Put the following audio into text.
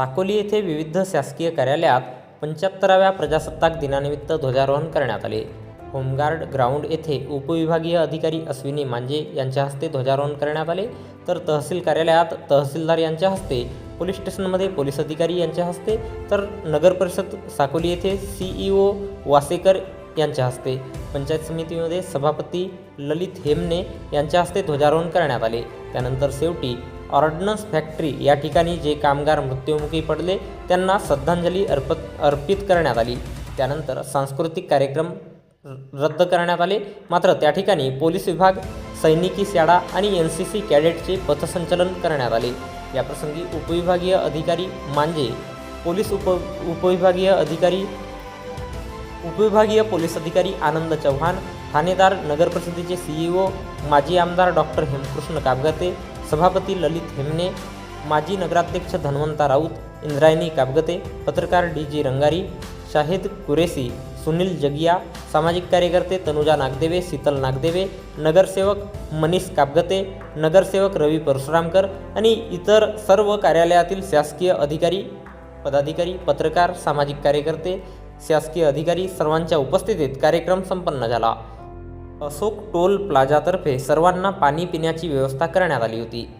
साकोली येथे विविध शासकीय कार्यालयात पंच्याहत्तराव्या प्रजासत्ताक दिनानिमित्त ध्वजारोहण करण्यात आले. होमगार्ड ग्राउंड येथे उपविभागीय अधिकारी अश्विनी मांजे यांच्या हस्ते ध्वजारोहण करण्यात आले. तर तहसील कार्यालयात तहसीलदार यांच्या हस्ते पोलीस स्टेशनमध्ये पोलीस अधिकारी यांच्या हस्ते तर नगर परिषद साकोली येथे सीईओ वासेकर यांच्या हस्ते पंचायत समितीमध्ये सभापती ललित हेमने यांच्या हस्ते ध्वजारोहण करण्यात आले. त्यानंतर शेवटी ऑर्डनन्स फॅक्टरी या ठिकाणी जे कामगार मृत्युमुखी पडले त्यांना श्रद्धांजली अर्पत अर्पित करण्यात आली. त्यानंतर सांस्कृतिक कार्यक्रम र- रद्द करण्यात आले. मात्र त्या ठिकाणी पोलीस विभाग सैनिकी शाळा आणि एन सी सी कॅडेटचे पथसंचलन करण्यात आले. याप्रसंगी उपविभागीय अधिकारी मांजे पोलीस उप उपविभागीय अधिकारी उपविभागीय पोलीस अधिकारी आनंद चव्हाण ठाणेदार नगरपरिषदेचे सीईओ माजी आमदार डॉक्टर हेमकृष्ण काबगते सभापती ललित हेमने माजी नगराध्यक्ष धन्वंता राऊत इंद्रायणी काबगते पत्रकार डी जी रंगारी शाहिद कुरेसी सुनील जगिया सामाजिक कार्यकर्ते तनुजा नागदेवे शीतल नागदेवे नगरसेवक मनीष काबगते नगरसेवक रवी परशुरामकर आणि इतर सर्व कार्यालयातील शासकीय अधिकारी पदाधिकारी पत्रकार सामाजिक कार्यकर्ते शासकीय अधिकारी सर्वांच्या उपस्थितीत कार्यक्रम संपन्न झाला. अशोक टोल प्लाझातर्फे सर्वांना पाणी पिण्याची व्यवस्था करण्यात आली होती.